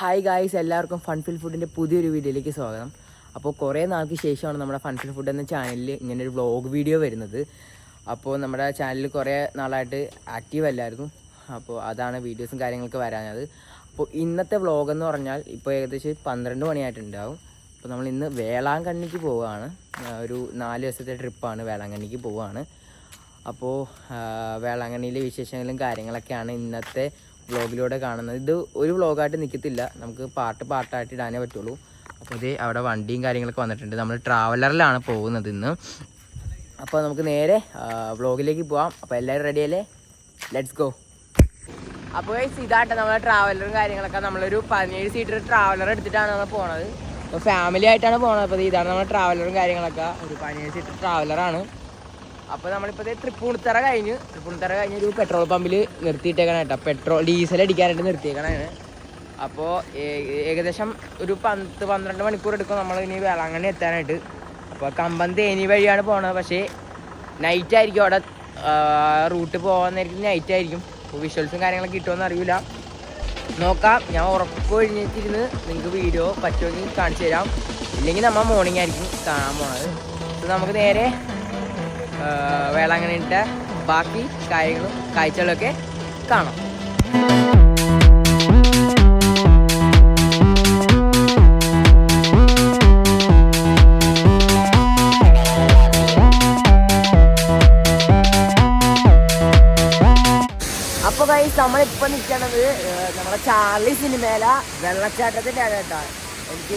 Hi guys എല്ലാവർക്കും ഫൺഫിൽ ഫുഡിന്റെ പുതിയൊരു വീഡിയോയിലേക്ക് സ്വാഗതം. അപ്പോൾ കുറേ നാൾക്ക് ശേഷമാണ് നമ്മുടെ ഫൺഫിൽ ഫുഡ് എന്ന ചാനലിൽ ഇങ്ങനെ ഒരു വ്ളോഗ് വീഡിയോ വരുന്നത്. അപ്പോൾ നമ്മുടെ ചാനലിൽ കുറേ നാളായിട്ട് ആക്റ്റീവ് അല്ലായിരുന്നു. അപ്പോൾ അതാണ് വീഡിയോസും കാര്യങ്ങളൊക്കെ വരാനത് അപ്പോൾ ഇന്നത്തെ വ്ളോഗ് എന്ന് പറഞ്ഞാൽ ഇപ്പോൾ ഏകദേശം പന്ത്രണ്ട് മണിയായിട്ടുണ്ടാവും. അപ്പോൾ നമ്മൾ ഇന്ന് വേളാങ്കണ്ണിക്ക് പോവുകയാണ്. ഒരു നാല് ദിവസത്തെ ട്രിപ്പാണ് വേളാങ്കണ്ണിക്ക് പോവുകയാണ്. അപ്പോൾ വേളാങ്കണ്ണിയിലെ വിശേഷങ്ങളും കാര്യങ്ങളൊക്കെയാണ് ഇന്നത്തെ വ്ളോഗിലൂടെ കാണുന്നത്. ഇത് ഒരു വ്ളോഗായിട്ട് നിൽക്കത്തില്ല നമുക്ക് പാട്ട് പാട്ടായിട്ട് ഇടാനേ പറ്റുള്ളൂ. അപ്പോൾ ഇത് അവിടെ വണ്ടിയും കാര്യങ്ങളൊക്കെ വന്നിട്ടുണ്ട്. നമ്മൾ ട്രാവലറിലാണ് പോകുന്നത് ഇന്ന്. അപ്പോൾ നമുക്ക് നേരെ വ്ളോഗിലേക്ക് പോവാം. അപ്പോൾ എല്ലാവരും റെഡിയല്ലേ ലെറ്റ്സ് ഗോ അപ്പോൾ ഇതാട്ടെ നമ്മളെ ട്രാവലറും കാര്യങ്ങളൊക്കെ. നമ്മളൊരു പതിനേഴ് സീറ്റർ ട്രാവലർ എടുത്തിട്ടാണ് നമ്മൾ പോണത്. അപ്പോൾ ഫാമിലി ആയിട്ടാണ് പോണത്. അപ്പോൾ ഇതാണ് നമ്മുടെ ട്രാവലറും കാര്യങ്ങളൊക്കെ. ഒരു പതിനേഴ് സീറ്റർ ട്രാവലറാണ് അപ്പോൾ നമ്മളിപ്പോൾ തൃപ്പൂണിത്തറ കഴിഞ്ഞ് തൃപ്പൂണിത്തറ കഴിഞ്ഞ് ഒരു പെട്രോൾ പമ്പിൽ നിർത്തിയിട്ടേക്കണം കേട്ടോ പെട്രോൾ ഡീസൽ അടിക്കാനായിട്ട് നിർത്തിയേക്കണാണ്. അപ്പോൾ ഏകദേശം ഒരു പത്ത് പന്ത്രണ്ട് മണിക്കൂർ എടുക്കും നമ്മൾ ഇനി വേളാങ്കണ്ണി എത്താനായിട്ട്. അപ്പോൾ കമ്പം തേനി വഴിയാണ് പോണത്. പക്ഷേ നൈറ്റ് ആയിരിക്കും അവിടെ. റൂട്ട് പോകുന്നതായിരിക്കും നൈറ്റ് ആയിരിക്കും. വിഷ്വൽസും കാര്യങ്ങളൊക്കെ കിട്ടുമെന്ന് അറിയില്ല. നോക്കാം. ഞാൻ ഉറപ്പ് കഴിഞ്ഞിട്ടിരുന്ന് നിങ്ങൾക്ക് വീഡിയോ പറ്റുമെങ്കിൽ കാണിച്ചു തരാം. ഇല്ലെങ്കിൽ നമ്മൾ മോർണിംഗ് ആയിരിക്കും കാണാൻ പോണത്. നമുക്ക് നേരെ വേളാങ്കണ്ണിന്റെ ബാക്കി കാര്യങ്ങളും കാഴ്ചകളൊക്കെ കാണാം. അപ്പൊ കൈസ് നമ്മളിപ്പോ നിൽക്കണത് നമ്മുടെ ചാർലി സിനിമയില വെള്ളച്ചാട്ടത്തിന്റെ കേട്ടോ. എനിക്ക്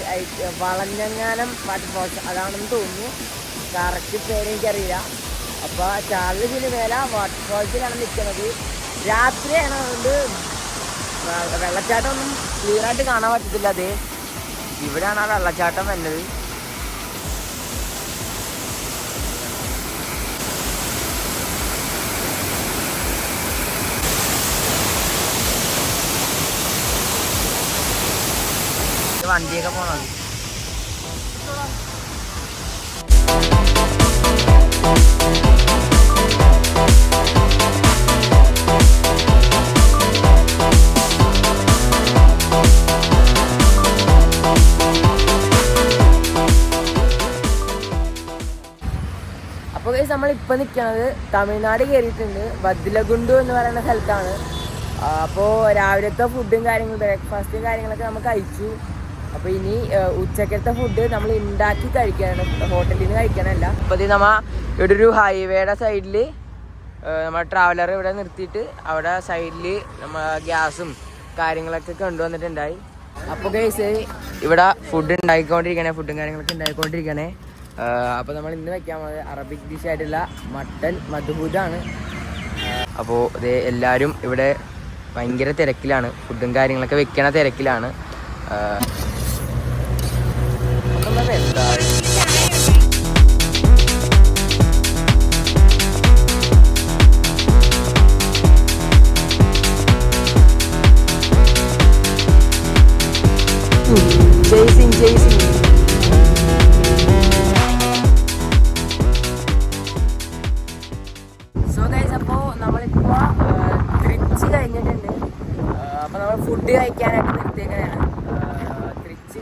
വളഞ്ഞങ്ങാനം വാട്ടർഫോൾസ് അതാണെന്ന് തോന്നുന്നു. കറക്റ്റ് പേര് എനിക്കറിയില്ല. അപ്പൊ ചാർലി സിനിമയില വാട്ടർഫോൾസിലാണ് നിൽക്കുന്നത്. രാത്രിയാണ് അതുകൊണ്ട് ക്ലിയർ ആയിട്ട് കാണാൻ പറ്റത്തില്ല അത്. ഇവിടെയാണ് ആ വെള്ളച്ചാട്ടം വരുന്നത്. വണ്ടിയൊക്കെ പോണത്. Thank നമ്മൾ ഇപ്പം നിൽക്കുന്നത് തമിഴ്നാട് കയറിയിട്ടുണ്ട് വദ്ലഗുണ്ടു എന്ന് പറയുന്ന സ്ഥലത്താണ്. അപ്പോൾ രാവിലത്തെ ഫുഡും കാര്യങ്ങളും ബ്രേക്ക്ഫാസ്റ്റും കാര്യങ്ങളൊക്കെ നമുക്ക് കഴിച്ചു. അപ്പോൾ ഇനി ഉച്ചക്കത്തെ ഫുഡ് നമ്മൾ ഉണ്ടാക്കി കഴിക്കാനാണ്. ഹോട്ടലിൽ നിന്ന് കഴിക്കാനല്ല അപ്പോൾ നമ്മ ഇവിടെ ഒരു ഹൈവേയുടെ സൈഡിൽ നമ്മൾ ട്രാവലർ ഇവിടെ നിർത്തിയിട്ട് അവിടെ സൈഡിൽ നമ്മ ഗ്യാസും കാര്യങ്ങളൊക്കെ കൊണ്ടുവന്നിട്ടുണ്ടായി. അപ്പോൾ കേസ് ഇവിടെ ഫുഡ് ഉണ്ടാക്കിക്കൊണ്ടിരിക്കണേ ഫുഡും കാര്യങ്ങളൊക്കെ ഉണ്ടാക്കിക്കൊണ്ടിരിക്കണേ അപ്പോൾ നമ്മൾ ഇന്ന് വെക്കാൻ പോകുന്നത് അറബിക് ഡിഷ് ആയിട്ടുള്ള മട്ടൻ മധുഹൂദാണ്. അപ്പോൾ ഇത് എല്ലാവരും ഇവിടെ ഭയങ്കര തിരക്കിലാണ്. ഫുഡും കാര്യങ്ങളൊക്കെ വെക്കണ തിരക്കിലാണ്. എന്താ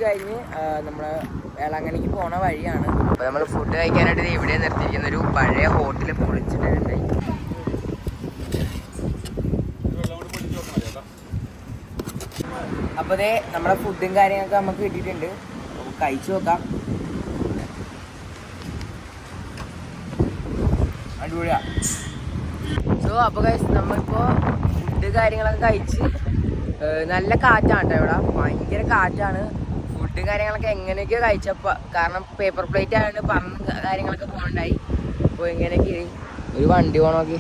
കഴിഞ്ഞ് നമ്മൾ വേളാങ്കണ്ണിക്ക് പോണ വഴിയാണ്. അപ്പോൾ നമ്മൾ ഫുഡ് കഴിക്കാനായിട്ട് ഇവിടെ നിർത്തിയിരിക്കുന്ന. ഒരു പഴയ ഹോട്ടൽ പൊളിച്ചിട്ടുണ്ടായി അപ്പോൾ ദേ നമ്മുടെ ഫുഡും കാര്യങ്ങളൊക്കെ നമുക്ക് കിട്ടിയിട്ടുണ്ട്. നമുക്ക് കഴിച്ചു നോക്കാം. അടിപൊളിയാ. സോ അപ്പോൾ കഴിച്ച് നമ്മളിപ്പോൾ ഫുഡ് കാര്യങ്ങളൊക്കെ കഴിച്ച് നല്ല കാറ്റാണ് കേട്ടോ ഇവിടെ. ഭയങ്കര കാറ്റാണ്. ഫുഡ് കാര്യങ്ങളൊക്കെ എങ്ങനെയൊക്കെയോ കഴിച്ചപ്പോൾ കാരണം പേപ്പർ പ്ലേറ്റ് ആയതുകൊണ്ട് പറഞ്ഞ കാര്യങ്ങളൊക്കെ പോകണ്ടായി. അപ്പോൾ ഇങ്ങനെയൊക്കെ ഒരു വണ്ടി പോണോക്കി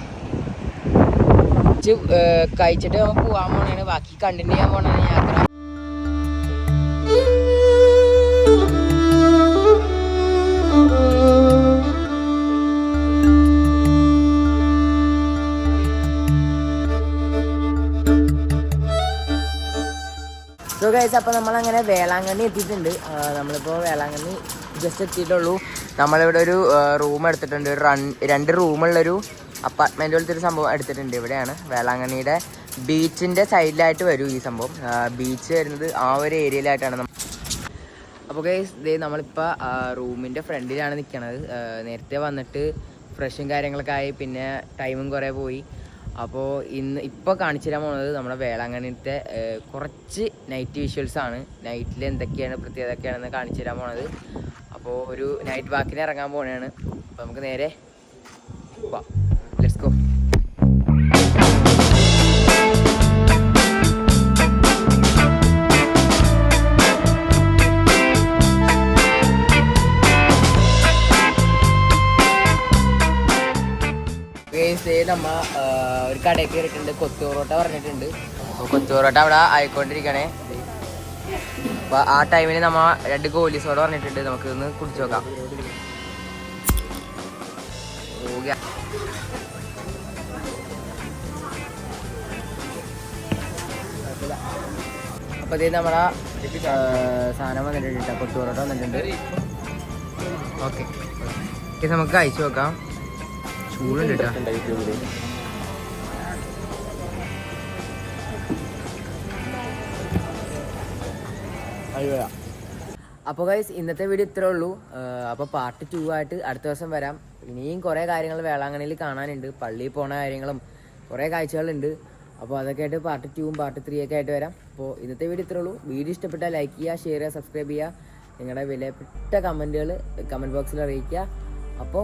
കഴിച്ചിട്ട് നമുക്ക് പോകാൻ പോണേണ് ബാക്കി കണ്ടിന്യൂ ചെയ്യാൻ പോണേണ് യാത്ര ഗൈസ് അപ്പോൾ നമ്മളങ്ങനെ വേളാങ്കണ്ണി എത്തിയിട്ടുണ്ട്. നമ്മളിപ്പോൾ വേളാങ്കണ്ണി ജസ്റ്റ് എത്തിയിട്ടുള്ളൂ. നമ്മളിവിടെ ഒരു റൂം എടുത്തിട്ടുണ്ട്. ഒരു രണ്ട് റൂമുള്ളൊരു അപ്പാർട്ട്മെന്റ് പോലത്തെ ഒരു സംഭവം എടുത്തിട്ടുണ്ട്. ഇവിടെയാണ് വേളാങ്കണ്ണിയുടെ ബീച്ചിന്റെ സൈഡിലായിട്ട് വരും ഈ സംഭവം. ബീച്ച് വരുന്നത് ആ ഒരു ഏരിയയിലായിട്ടാണ് നമ്മൾ അപ്പോൾ ഗൈസ് ഇതേ നമ്മളിപ്പോൾ റൂമിന്റെ ഫ്രണ്ടിലാണ് നിൽക്കണത് നേരത്തെ വന്നിട്ട് ഫ്രഷും കാര്യങ്ങളൊക്കെ ആയി പിന്നെ ടൈമും കുറേ പോയി. അപ്പോൾ ഇന്ന് ഇപ്പോൾ കാണിച്ചു തരാൻ പോകുന്നത് നമ്മുടെ വേളാങ്കണ്ണിത്തെ കുറച്ച് നൈറ്റ് വിഷ്വൽസ് ആണ്. നൈറ്റിൽ എന്തൊക്കെയാണ് പ്രത്യേകതയൊക്കെയാണെന്ന് കാണിച്ചു തരാൻ പോണത്. അപ്പോൾ ഒരു നൈറ്റ് വാക്കിന് ഇറങ്ങാൻ പോണെയാണ് അപ്പോൾ നമുക്ക് നേരെ പോവാം. ഗൈസ് നമ്മ ഒരു കടയിൽ കയറിയിട്ടുണ്ട് കൊത്തു പൊറോട്ട പറഞ്ഞിട്ടുണ്ട്. അപ്പോൾ കൊത്തു പൊറോട്ട അവിടെ ആയിക്കൊണ്ടിരിക്കണേ. അപ്പൊ ആ ടൈമിൽ നമ്മ രണ്ട് ഗോലീസോട് പറഞ്ഞിട്ടുണ്ട് നമുക്ക് ഒന്ന് കുടിച്ചു നോക്കാം. അപ്പോൾ അപ്പൊ ഇത് നമ്മളെ സാധനം വന്നിട്ടുണ്ട് കൊത്തു പൊറോട്ട വന്നിട്ടുണ്ട്. ഓക്കെ. നമുക്ക് കഴിച്ചു നോക്കാം. ചൂടുണ്ട് കേട്ടോ അപ്പോൾ ഗൈസ് ഇന്നത്തെ വീഡിയോ ഇത്രേ ഉള്ളൂ. അപ്പോൾ പാർട്ട് ടു ആയിട്ട് അടുത്ത ദിവസം വരാം. ഇനിയും കുറേ കാര്യങ്ങൾ വേളാങ്കണ്ണിയിൽ കാണാനുണ്ട്. പള്ളിയിൽ പോണ കാര്യങ്ങളും കുറേ കാഴ്ചകളുണ്ട്. അപ്പോൾ അതൊക്കെ ആയിട്ട് പാർട്ട് ടൂവും പാർട്ട് ത്രീ ഒക്കെ ആയിട്ട് വരാം. അപ്പോൾ ഇന്നത്തെ വീഡിയോ ഇത്രേ ഉള്ളൂ. വീഡിയോ ഇഷ്ടപ്പെട്ടാൽ ലൈക്ക് ചെയ്യുക ഷെയർ ചെയ്യുക സബ്സ്ക്രൈബ് ചെയ്യുക. നിങ്ങളുടെ വിലപ്പെട്ട കമന്റുകൾ കമന്റ് ബോക്സിൽ അറിയിക്കുക. അപ്പോൾ